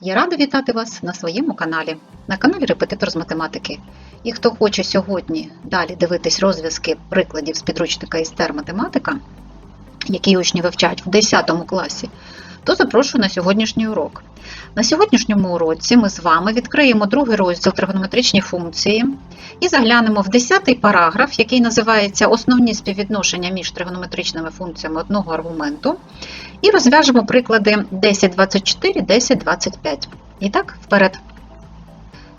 Я рада вітати вас на своєму каналі, на каналі Репетитор з математики. І хто хоче сьогодні далі дивитись розв'язки прикладів з підручника істер математика, які учні вивчають в 10 класі, то запрошую на сьогоднішній урок. На сьогоднішньому уроці ми з вами відкриємо другий розділ тригонометричні функції і заглянемо в 10 параграф, який називається Основні співвідношення між тригонометричними функціями одного аргументу. І розв'яжемо приклади 1024, 1025. І так, вперед.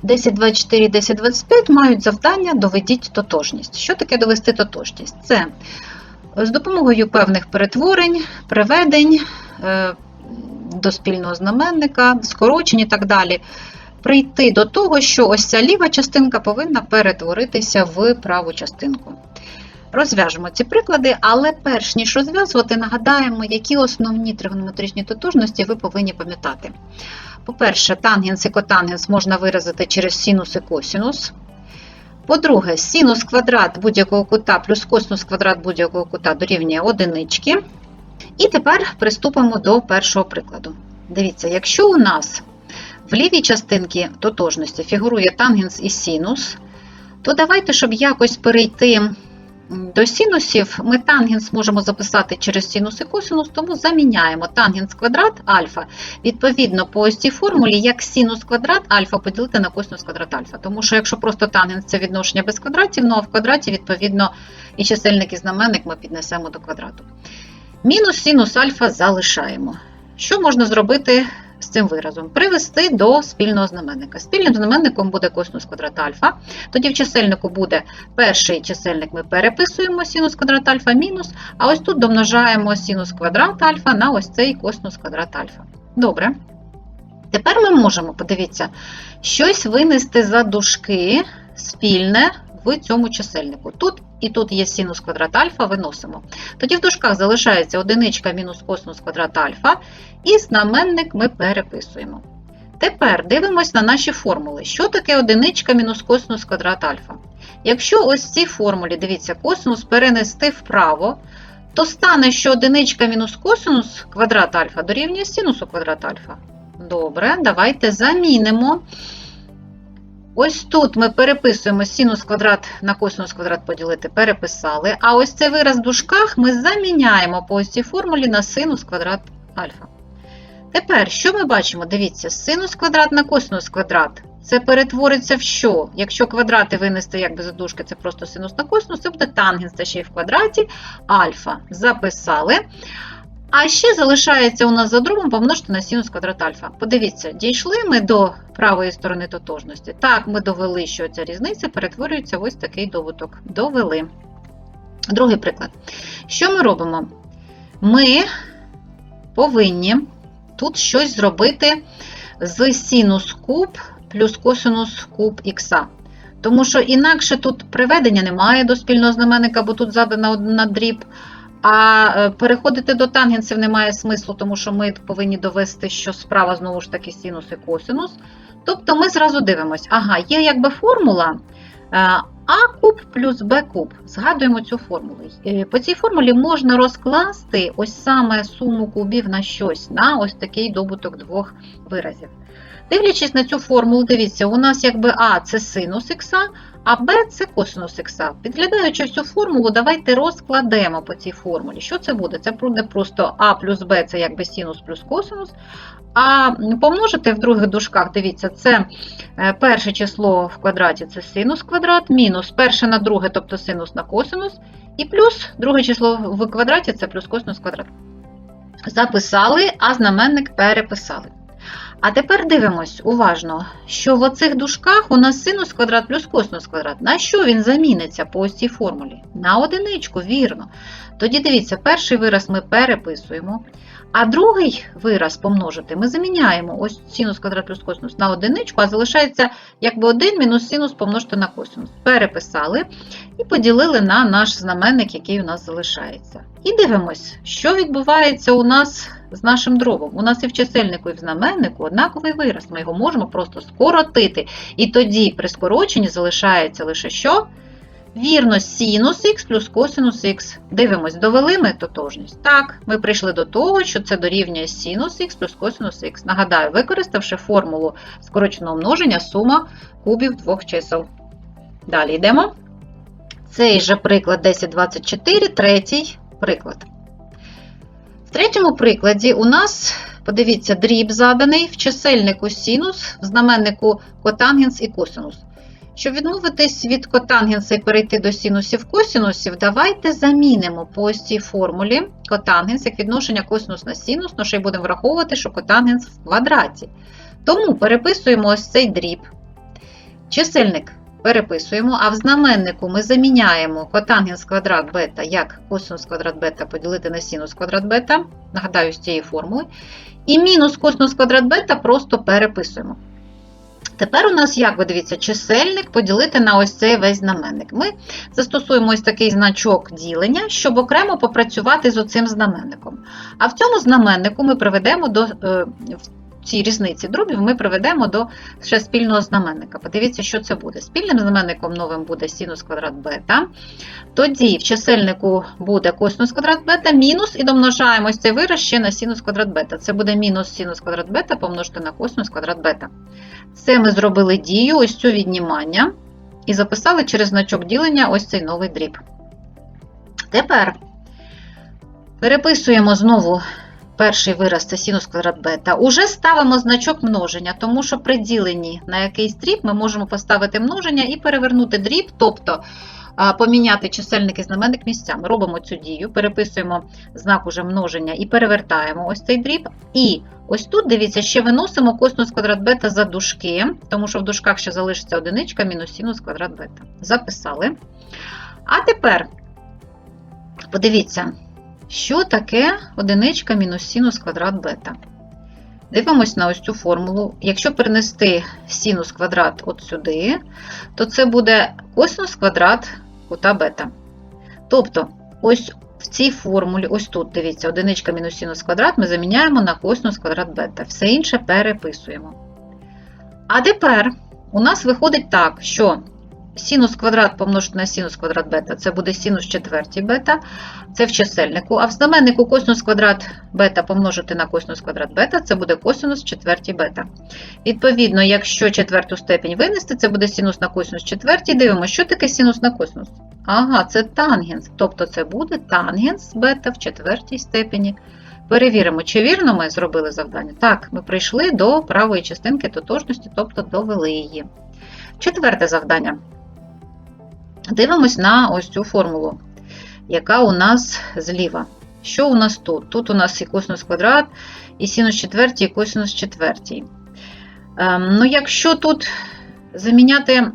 1024 і 1025 мають завдання доведіть тотожність. Що таке довести тотожність? Це з допомогою певних перетворень, приведень е, до спільного знаменника, скорочень і так далі. Прийти до того, що ось ця ліва частинка повинна перетворитися в праву частинку. Розв'яжемо ці приклади, але перш ніж розв'язувати, нагадаємо, які основні тригонометричні тотожності ви повинні пам'ятати. По-перше, тангенс і котангенс можна виразити через синус і косінус. По-друге, синус квадрат будь-якого кута плюс косинус квадрат будь-якого кута дорівнює одинички. І тепер приступимо до першого прикладу. Дивіться, якщо у нас в лівій частинці тотожності фігурує тангенс і синус, то давайте, щоб якось перейти до синусів, ми тангенс можемо записати через синус і косинус, тому заміняємо тангенс квадрат альфа, відповідно, по ось цій формулі, як синус квадрат альфа поділити на косинус квадрат альфа. Тому що якщо просто тангенс це відношення без квадратів, ну а в квадраті, відповідно, і чисельник і знаменник ми піднесемо до квадрату. Мінус синус альфа залишаємо. Що можна зробити з цим виразом? Привести до спільного знаменника. Спільним знаменником буде косинус квадрат альфа. Тоді в чисельнику буде перший чисельник, ми переписуємо синус квадрат альфа мінус, а ось тут домножаємо синус квадрат альфа на ось цей косинус квадрат альфа. Добре. Тепер ми можемо, подивіться, щось винести за дужки спільне в цьому чисельнику. Тут і тут є синус квадрат альфа, виносимо. Тоді в дужках залишається одиничка мінус косинус квадрат альфа, і знаменник ми переписуємо. Тепер дивимось на наші формули. Що таке одиничка мінус косинус квадрат альфа? Якщо ось в цій формулі, дивіться, косинус перенести вправо, то стане, що одиничка мінус косинус квадрат альфа дорівнює синусу квадрат альфа. Добре, давайте замінимо. Ось тут ми переписуємо синус квадрат на косинус квадрат поділити, переписали. А ось цей вираз в дужках ми заміняємо по ось цій формулі на синус квадрат альфа. Тепер, що ми бачимо? Дивіться, синус квадрат на косинус квадрат. Це перетвориться в що? Якщо квадрати винести як без дужки, це просто синус на косинус, це буде тангенс, це ще й в квадраті альфа. Записали. А ще залишається у нас за дробом помножити на синус квадрат альфа. Подивіться, дійшли ми до правої сторони тотожності. Так, ми довели, що ця різниця перетворюється в ось такий доводок. Довели. Другий приклад. Що ми робимо? Ми повинні тут щось зробити з синус куб плюс косинус куб х. Тому що інакше тут приведення немає до спільного знаменника, бо тут задана одна дріб. А е, переходити до тангенсів немає смислу, тому що ми повинні довести, що справа знову ж таки синус і косинус. Тобто ми зразу дивимося, ага, є якби формула е, а куб плюс Б куб. Згадуємо цю формулу. Е, По цій формулі можна розкласти ось саме суму кубів на щось, на ось такий добуток двох виразів. Дивлячись на цю формулу, дивіться, у нас якби А це синус х, а Б це косинус х. Підглядаючи всю формулу, давайте розкладемо по цій формулі. Що це буде? Це буде просто А плюс Б це якби синус плюс косинус. А помножити в других дужках, дивіться, це е, перше число в квадраті це синус квадрат, мінус перше на друге, тобто синус на косинус, і плюс друге число в квадраті це плюс косинус квадрат. Записали, а знаменник переписали. А тепер дивимось уважно, що в оцих дужках у нас синус квадрат плюс косинус квадрат. На що він заміниться по ось цій формулі? На одиничку, вірно. Тоді дивіться, перший вираз ми переписуємо, а другий вираз помножити ми заміняємо ось синус квадрат плюс косинус на одиничку, а залишається якби 1 мінус синус помножити на косинус. Переписали і поділили на наш знаменник, який у нас залишається. І дивимось, що відбувається у нас з нашим дробом. У нас і в чисельнику, і в знаменнику однаковий вираз. Ми його можемо просто скоротити. І тоді при скороченні залишається лише що? Вірно, синус х плюс косинус х. Дивимось, довели ми тотожність. Так, ми прийшли до того, що це дорівнює синус х плюс косинус х. Нагадаю, використавши формулу скороченого множення сума кубів двох чисел. Далі йдемо. Цей же приклад 1024, третій приклад. В третьому прикладі у нас, подивіться, дріб заданий в чисельнику синус, в знаменнику котангенс і косинус. Щоб відмовитись від котангенса і перейти до синусів косинусів, давайте замінимо по ось цій формулі котангенс як відношення косинус на синус, ну ще й будемо враховувати, що котангенс в квадраті. Тому переписуємо ось цей дріб. Чисельник переписуємо, а в знаменнику ми заміняємо котангенс квадрат бета як косинус квадрат бета поділити на синус квадрат бета, нагадаю, з цієї формули. І мінус косинус квадрат бета просто переписуємо. Тепер у нас, як ви дивіться, чисельник поділити на ось цей весь знаменник. Ми застосуємо ось такий значок ділення, щоб окремо попрацювати з оцим знаменником. А в цьому знаменнику ми приведемо до цій різниці дробів ми приведемо до ще спільного знаменника. Подивіться, що це буде. Спільним знаменником новим буде синус квадрат бета. Тоді в чисельнику буде косинус квадрат бета, мінус, і домножаємо цей вираз ще на синус квадрат бета. Це буде мінус синус квадрат бета помножити на косинус квадрат бета. Це ми зробили дію, ось цю віднімання, і записали через значок ділення ось цей новий дріб. Тепер переписуємо знову перший вираз це синус квадрат бета. Уже ставимо значок множення, тому що при діленні на якийсь дріб ми можемо поставити множення і перевернути дріб, тобто поміняти чисельник і знаменник місцями. Робимо цю дію, переписуємо знак уже множення і перевертаємо ось цей дріб. І ось тут, дивіться, ще виносимо косинус квадрат бета за дужки, тому що в дужках ще залишиться одиничка мінус синус квадрат бета. Записали. А тепер подивіться. Що таке одиничка мінус синус квадрат бета? Дивимось на ось цю формулу. Якщо перенести синус квадрат от сюди, то це буде косинус квадрат кута бета. Тобто, ось в цій формулі, ось тут, дивіться, одиничка мінус синус квадрат ми заміняємо на косинус квадрат бета. Все інше переписуємо. А тепер у нас виходить так, що синус квадрат помножити на синус квадрат бета, це буде синус четвертій бета, це в чисельнику. А в знаменнику косинус квадрат бета помножити на косинус квадрат бета, це буде косинус четвертій бета. Відповідно, якщо четверту степень винести, це буде синус на косинус четвертій. Дивимося, що таке синус на косинус. Ага, це тангенс. Тобто це буде тангенс бета в четвертій степені. Перевіримо, чи вірно ми зробили завдання. Так, ми прийшли до правої частинки тотожності, тобто довели її. Четверте завдання. Дивимось на ось цю формулу, яка у нас зліва. Що у нас тут? Тут у нас і косинус квадрат, і синус четвертій, і косинус четвертій. Ем, ну, якщо тут заміняти,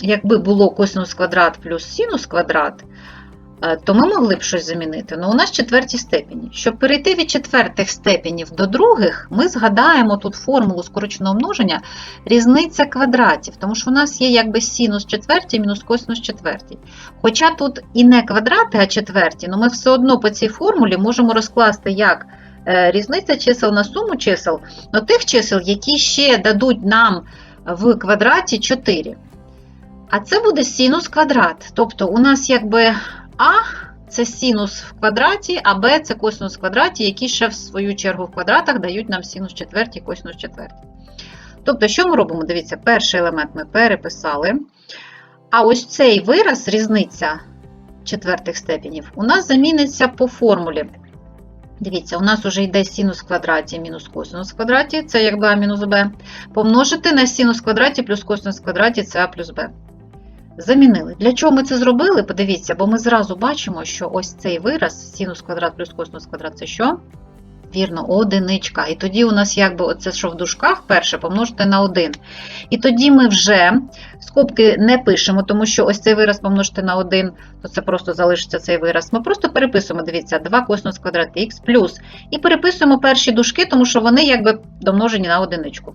якби було косинус квадрат плюс синус квадрат, то ми могли б щось замінити. Ну, у нас четверті степені. Щоб перейти від четвертих степенів до других, ми згадаємо тут формулу скороченого множення різниця квадратів, тому що у нас є якби синус четвертій мінус косинус четвертій. Хоча тут і не квадрати, а четверті, але ми все одно по цій формулі можемо розкласти як е, різниця чисел на суму чисел ну, тих чисел, які ще дадуть нам в квадраті 4. А це буде синус квадрат. Тобто у нас якби А це синус в квадраті, а Б це косинус в квадраті, які ще в свою чергу в квадратах дають нам синус четвертій, косинус четвертій. Тобто, що ми робимо? Дивіться, перший елемент ми переписали. А ось цей вираз, різниця четвертих степенів, у нас заміниться по формулі. Дивіться, у нас вже йде синус в квадраті мінус косинус в квадраті, це якби А мінус Б. Помножити на синус в квадраті плюс косинус в квадраті це А плюс Б. Замінили. Для чого ми це зробили? Подивіться, бо ми зразу бачимо, що ось цей вираз синус квадрат плюс косинус квадрат це що? Вірно, одиничка. І тоді у нас якби оце, що в дужках, перше помножити на 1. І тоді ми вже скобки не пишемо, тому що ось цей вираз помножити на 1, то це просто залишиться цей вираз. Ми просто переписуємо, дивіться, 2 косинус квадрат х плюс. І переписуємо перші дужки, тому що вони якби домножені на одиничку.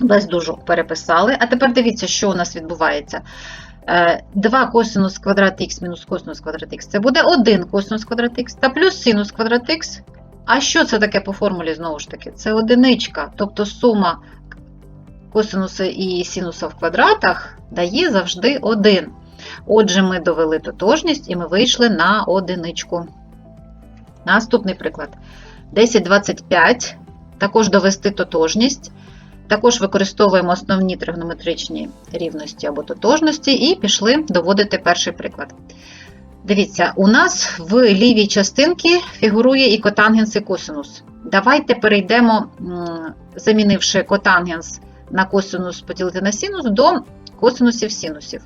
Дужок переписали. А тепер дивіться, що у нас відбувається. 2 косинус квадрат х мінус косинус квадрат х це буде 1 косинус квадрат х та плюс синус квадрат х. А що це таке по формулі знову ж таки? Це одиничка, тобто сума косинуса і синуса в квадратах дає завжди 1. Отже, ми довели тотожність і ми вийшли на одиничку. Наступний приклад. 1025. Також довести тотожність. Також використовуємо основні тригонометричні рівності або тотожності, і пішли доводити перший приклад. Дивіться, у нас в лівій частинці фігурує і котангенс, і косинус. Давайте перейдемо, замінивши котангенс на косинус поділити на синус, до косинусів синусів.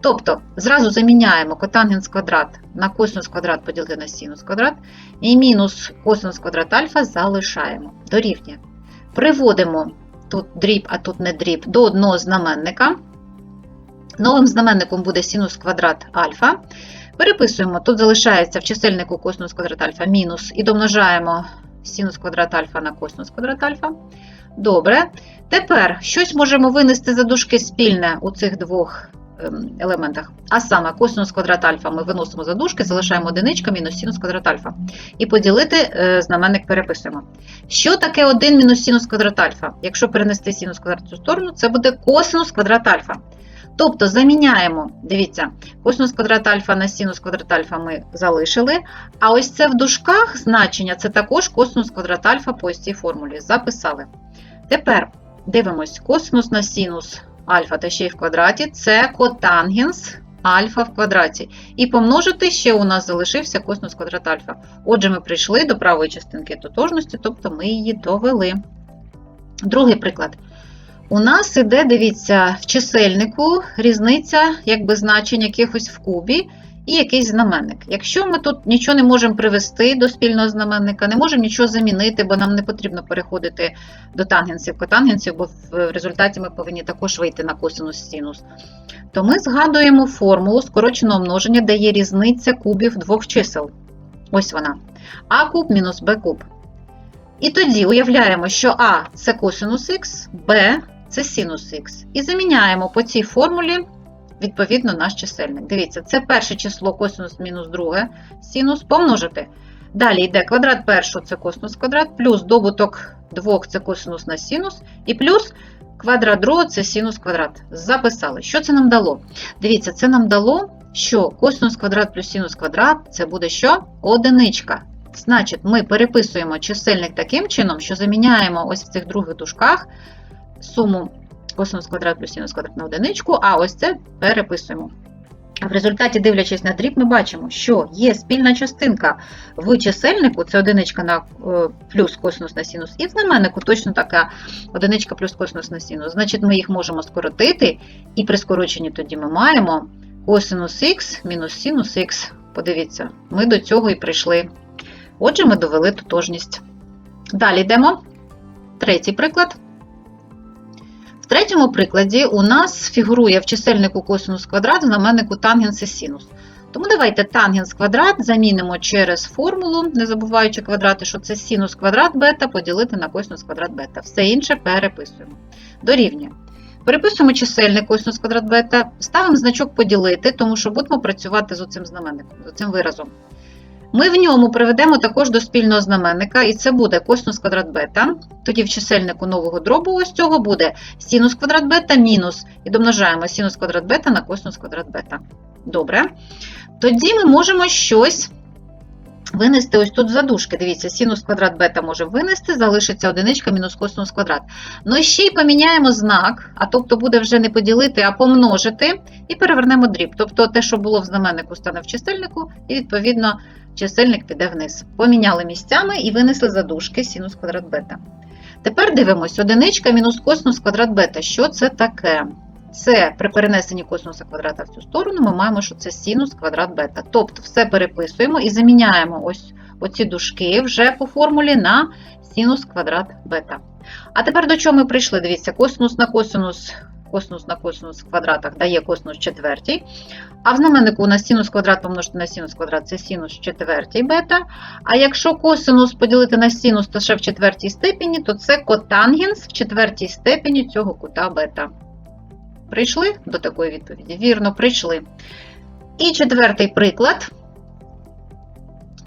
Тобто, зразу заміняємо котангенс квадрат на косинус квадрат поділити на синус квадрат, і мінус косинус квадрат альфа залишаємо. Дорівнює. Приводимо тут дріб, а тут не дріб, до одного знаменника. Новим знаменником буде синус квадрат альфа. Переписуємо, тут залишається в чисельнику косинус квадрат альфа мінус, і домножаємо синус квадрат альфа на косинус квадрат альфа. Добре. Тепер щось можемо винести за дужки спільне у цих двох елементах. А саме косинус квадрат альфа ми виносимо за дужки, залишаємо одиничка мінус синус квадрат альфа. І поділити е, знаменник переписуємо. Що таке 1 мінус синус квадрат альфа? Якщо перенести синус квадрат в цю сторону, це буде косинус квадрат альфа. Тобто заміняємо, дивіться, косинус квадрат альфа на синус квадрат альфа ми залишили. А ось це в дужках значення це також косинус квадрат альфа по цій формулі. Записали. Тепер дивимось, косинус на синус альфа та ще й в квадраті це котангенс альфа в квадраті. І помножити ще у нас залишився косинус квадрат альфа. Отже, ми прийшли до правої частинки тотожності, тобто ми її довели. Другий приклад. У нас іде, дивіться, в чисельнику різниця якби значень якихось в кубі і якийсь знаменник. Якщо ми тут нічого не можемо привести до спільного знаменника, не можемо нічого замінити, бо нам не потрібно переходити до тангенсів, котангенсів, бо в результаті ми повинні також вийти на косинус синус, то ми згадуємо формулу скороченого множення, де є різниця кубів двох чисел. Ось вона. А куб мінус Б куб. І тоді уявляємо, що А це косинус х, Б це синус х. І заміняємо по цій формулі, відповідно, наш чисельник. Дивіться, це перше число косинус мінус друге синус помножити. Далі йде квадрат першого це косинус квадрат, плюс добуток двох це косинус на синус, і плюс квадрат другого це синус квадрат. Записали. Що це нам дало? Дивіться, це нам дало, що косинус квадрат плюс синус квадрат це буде що? Одиничка. Значить, ми переписуємо чисельник таким чином, що заміняємо ось в цих других дужках суму косинус квадрат плюс синус квадрат на одиничку, а ось це переписуємо. В результаті, дивлячись на дріб, ми бачимо, що є спільна частинка в чисельнику, це одиничка на е, плюс косинус на синус, і в знаменнику точно така одиничка плюс косинус на синус. Значить, ми їх можемо скоротити, і при скороченні тоді ми маємо косинус х мінус синус х. Подивіться, ми до цього і прийшли. Отже, ми довели тотожність. Далі йдемо. Третій приклад. Третьому прикладі у нас фігурує в чисельнику косинус квадрат, в знаменнику тангенс і синус. Тому давайте тангенс квадрат замінимо через формулу, не забуваючи квадрати, що це синус квадрат бета поділити на косинус квадрат бета. Все інше переписуємо. Дорівнює. Переписуємо чисельник косинус квадрат бета, ставимо значок поділити, тому що будемо працювати з оцим знаменником, з оцим виразом. Ми в ньому приведемо також до спільного знаменника, і це буде косинус квадрат бета. Тоді в чисельнику нового дробу ось цього буде синус квадрат бета мінус. І домножаємо синус квадрат бета на косинус квадрат бета. Добре. Тоді ми можемо щось винести ось тут задушки. Дивіться, синус квадрат бета можемо винести, залишиться одиничка мінус косинус квадрат. Ну і ще й поміняємо знак, а тобто буде вже не поділити, а помножити, і перевернемо дріб. Тобто те, що було в знаменнику, стане в чисельнику, і відповідно чисельник піде вниз. Поміняли місцями і винесли задушки синус квадрат бета. Тепер дивимось, одиничка мінус косинус квадрат бета. Що це таке? Це при перенесенні косинуса квадрата в цю сторону, ми маємо, що це синус квадрат бета. Тобто все переписуємо і заміняємо ось оці дужки вже по формулі на синус квадрат бета. А тепер до чого ми прийшли? Дивіться, косинус на косинус, косинус на косинус в квадратах дає косинус четвертій. А в знаменнику у нас синус квадрат помножити на синус квадрат це синус четвертій бета. А якщо косинус поділити на синус, то ще в четвертій степені, то це котангенс в четвертій степені цього кута бета. Прийшли до такої відповіді? Вірно, прийшли. І четвертий приклад.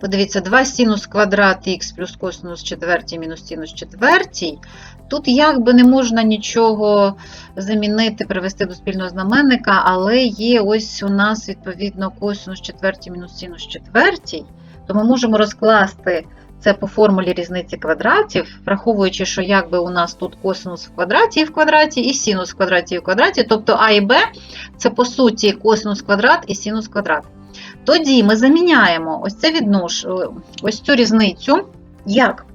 Подивіться, 2 синус квадрат х плюс косинус четвертій мінус синус четвертій. Тут якби не можна нічого замінити, привести до спільного знаменника, але є ось у нас відповідно косинус четвертій мінус синус четвертій. То ми можемо розкласти це по формулі різниці квадратів, враховуючи, що якби у нас тут косинус в квадраті в квадраті, і синус в квадраті в квадраті, тобто А і Б це по суті косинус квадрат і синус квадрат. Тоді ми заміняємо ось це віднош, ось цю різницю як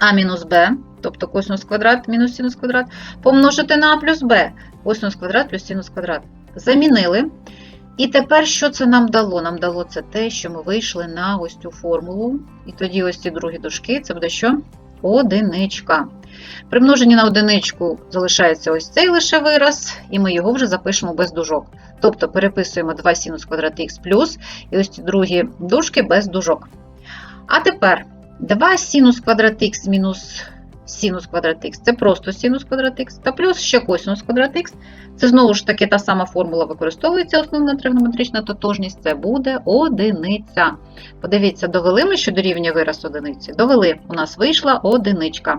А мінус Б, тобто косинус квадрат мінус синус квадрат, помножити на А плюс Б, косинус квадрат плюс синус квадрат. Замінили. І тепер що це нам дало? Нам дало це те, що ми вийшли на ось цю формулу. І тоді ось ці другі дужки, це буде що? Одиничка. При множенні на одиничку залишається ось цей лише вираз, і ми його вже запишемо без дужок. Тобто переписуємо 2 синус квадрат х плюс, і ось ці другі дужки без дужок. А тепер 2 синус квадрат х мінус синус квадрат х це просто синус квадрат х, та плюс ще косинус квадрат х. Це знову ж таки та сама формула використовується, основна тригонометрична тотожність, це буде одиниця. Подивіться, довели ми, що дорівнює вираз одиниці. Довели, у нас вийшла одиничка.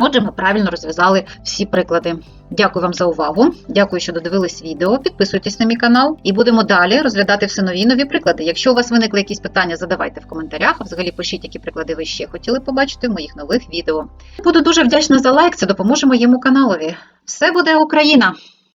Отже, ми правильно розв'язали всі приклади. Дякую вам за увагу. Дякую, що додивились відео. Підписуйтесь на мій канал і будемо далі розглядати все нові нові приклади. Якщо у вас виникли якісь питання, задавайте в коментарях. А взагалі пишіть, які приклади ви ще хотіли побачити в моїх нових відео. Буду дуже вдячна за лайк, це допоможе моєму каналові. Все буде Україна!